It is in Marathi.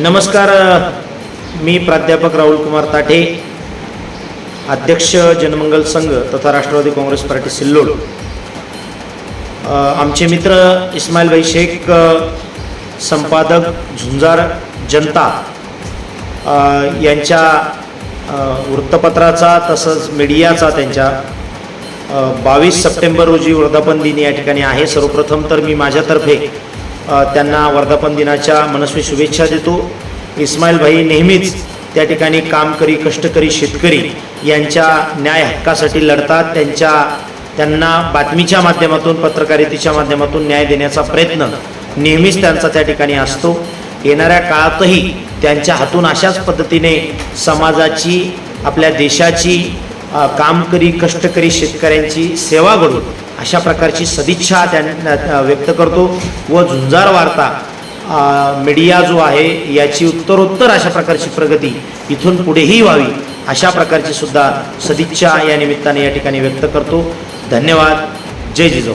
नमस्कार मी प्राध्यापक राहुल कुमार ताठे अध्यक्ष जनमंगल संघ तथा राष्ट्रवादी काँग्रेस पार्टी सिल्लोड. आमचे मित्र इस्माईलभाई शेख संपादक झुंजार जनता यांच्या वृत्तपत्राचा तसंच मीडियाचा त्यांच्या बावीस सप्टेंबर रोजी वर्धापन दिन या ठिकाणी आहे. सर्वप्रथम तर मी माझ्यातर्फे त्यांना वर्धापन दिनाच्या मनस्वी शुभेच्छा देतो. इस्माईल भाई नेहमीच त्या ठिकाणी कामकरी कष्टकरी शेतकरी यांच्या न्याय हक्कासाठी लढतात. त्यांच्या त्यांना बातमीच्या माध्यमातून पत्रकारितेच्या माध्यमातून न्याय देण्याचा प्रयत्न नेहमीच त्यांचा त्या ठिकाणी असतो. येणाऱ्या काळातही त्यांच्या हातून अशाच पद्धतीने समाजाची आपल्या देशाची कामकरी कष्टकरी शेतकऱ्यांची सेवा घडून अशा प्रकारची सदिच्छा त्यांना व्यक्त करतो व झुंजार वार्ता मीडिया जो आहे याची उत्तरोत्तर अशा प्रकारची प्रगती इथून पुढेही व्हावी अशा प्रकारची सुद्धा सदिच्छा या निमित्ताने या ठिकाणी व्यक्त करतो. धन्यवाद. जय जिजाऊ.